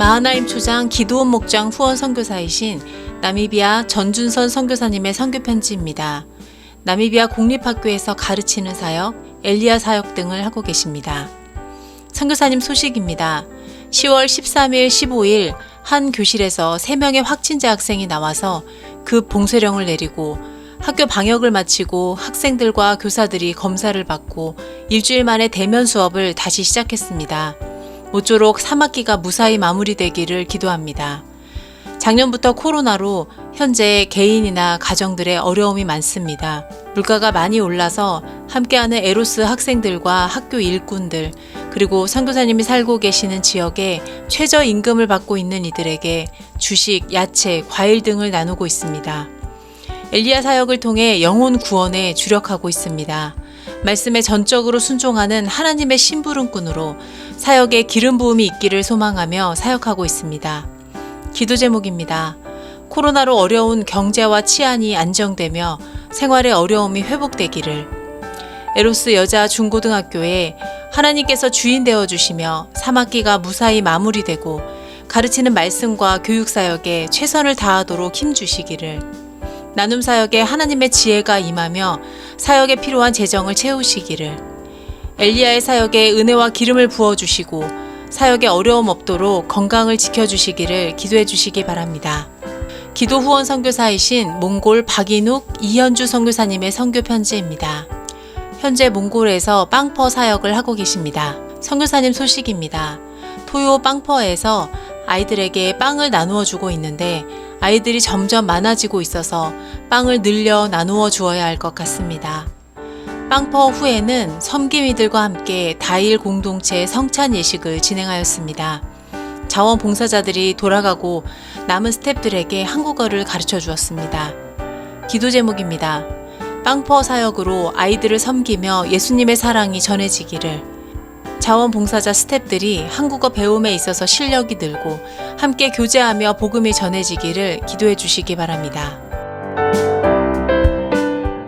마하나임 초장 기도원 목장 후원 선교사이신 나미비아 전준선 선교사님의 선교 편지입니다. 나미비아 공립학교에서 가르치는 사역, 엘리야 사역 등을 하고 계십니다. 선교사님 소식입니다. 10월 13일, 15일 한 교실에서 3명의 확진자 학생이 나와서 급 봉쇄령을 내리고 학교 방역을 마치고 학생들과 교사들이 검사를 받고 일주일 만에 대면 수업을 다시 시작했습니다. 모쪼록 3학기가 무사히 마무리되기를 기도합니다. 작년부터 코로나로 현재 개인이나 가정들의 어려움이 많습니다. 물가가 많이 올라서 함께하는 에로스 학생들과 학교 일꾼들, 그리고 선교사님이 살고 계시는 지역에 최저 임금을 받고 있는 이들에게 주식, 야채, 과일 등을 나누고 있습니다. 엘리야 사역을 통해 영혼 구원에 주력하고 있습니다. 말씀에 전적으로 순종하는 하나님의 심부름꾼으로 사역에 기름 부음이 있기를 소망하며 사역하고 있습니다. 기도 제목입니다. 코로나로 어려운 경제와 치안이 안정되며 생활의 어려움이 회복되기를. 에로스 여자 중고등학교에 하나님께서 주인 되어 주시며 3학기가 무사히 마무리되고 가르치는 말씀과 교육 사역에 최선을 다하도록 힘 주시기를. 나눔 사역에 하나님의 지혜가 임하며 사역에 필요한 재정을 채우시기를. 엘리야의 사역에 은혜와 기름을 부어 주시고 사역에 어려움 없도록 건강을 지켜 주시기를 기도해 주시기 바랍니다. 기도 후원 선교사이신 몽골 박인욱 이현주 선교사님의 선교 편지입니다. 현재 몽골에서 빵퍼 사역을 하고 계십니다. 선교사님 소식입니다. 토요 빵퍼에서 아이들에게 빵을 나누어 주고 있는데 아이들이 점점 많아지고 있어서 빵을 늘려 나누어 주어야 할 것 같습니다. 빵퍼 후에는 섬김이들과 함께 다일 공동체 성찬 예식을 진행하였습니다. 자원봉사자들이 돌아가고 남은 스탭들에게 한국어를 가르쳐 주었습니다. 기도 제목입니다. 빵퍼 사역으로 아이들을 섬기며 예수님의 사랑이 전해지기를 자원봉사자 스탭들이 한국어 배움에 있어서 실력이 늘고 함께 교제하며 복음이 전해지기를 기도해 주시기 바랍니다.